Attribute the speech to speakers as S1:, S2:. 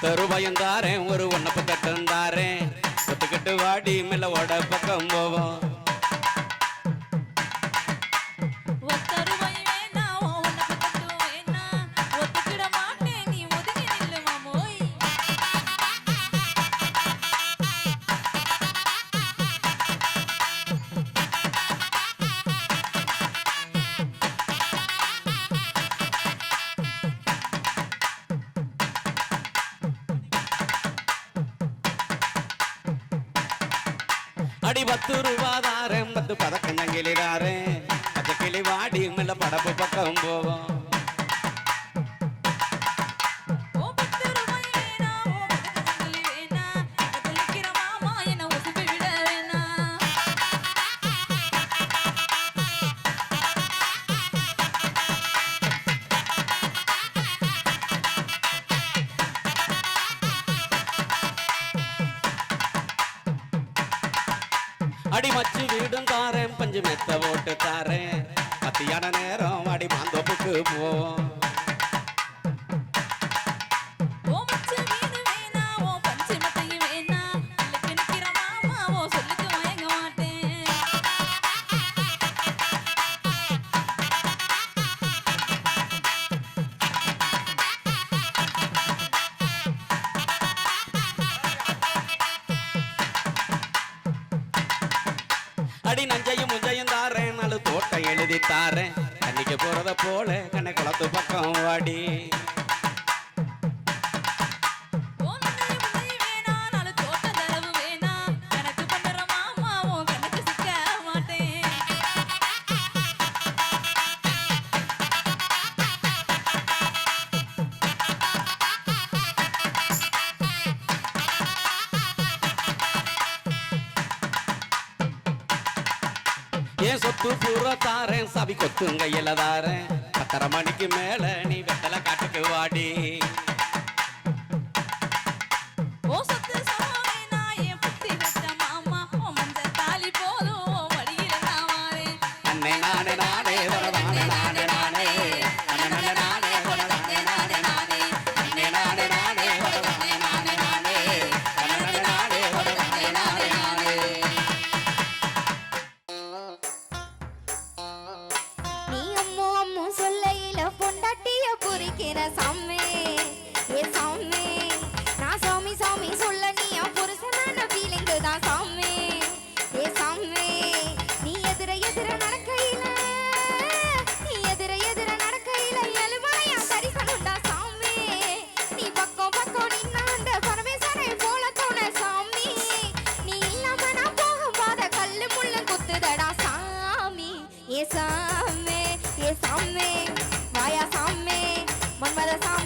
S1: ஒத்த ரூபாயும் தாரேன் ஒரு ஒன்னப்பு கட்டும் தாரேன் ஒத்துக்கிட்டு வாடி மேல ஓட பக்கம் போவோம். அடி பத்து ரூபா பத்து பதக்கம் கிளி தாரேன் பச்சை கிளி வாடி மேல படப்பு பக்கம் போவோம். அடிமச்சு வீடும் தாரேன் பஞ்சு மெத்த ஓட்டு தாரேன். மத்தியான நேரம் அடி மாந்தோப்புக்கு போவோம். அடி நஞ்சையும் முஞ்சையும் தாரேன் நாலு தோட்டம் எழுதி தாரேன். கண்ணிக்கு போறத போல கண்ணை குளத்து பக்கம் வாடி. ஏன் சொத்து பூரா தாரேன் சபி கொத்துங்க இலதாரேன் பத்தரை மணிக்கு மேல நீ வெத்தலை காட்டுக்கு வாடி.
S2: சாமி ஏ சாமி நான் சாமி சாமி சொல்ல நீ என் புருஷனான ஃபீலிங்கு தான் சாமி? ஏ சாமி நீ எதிர எதிர நடக்கையில நீ எதிர எதிர நடக்கையில எழுவாயா தரிசனம்டா சாமி? நீ பக்கம் பக்கம் நின்னா அந்த பரமேஸ்வரை போல தோண சாமி. நீ இல்லாம நான் போகும் பாத கல்லு முள்ளு குத்துதடா சாமி. ஏ சாமி ஏ சாமி வாயா சாமி. 妈妈的。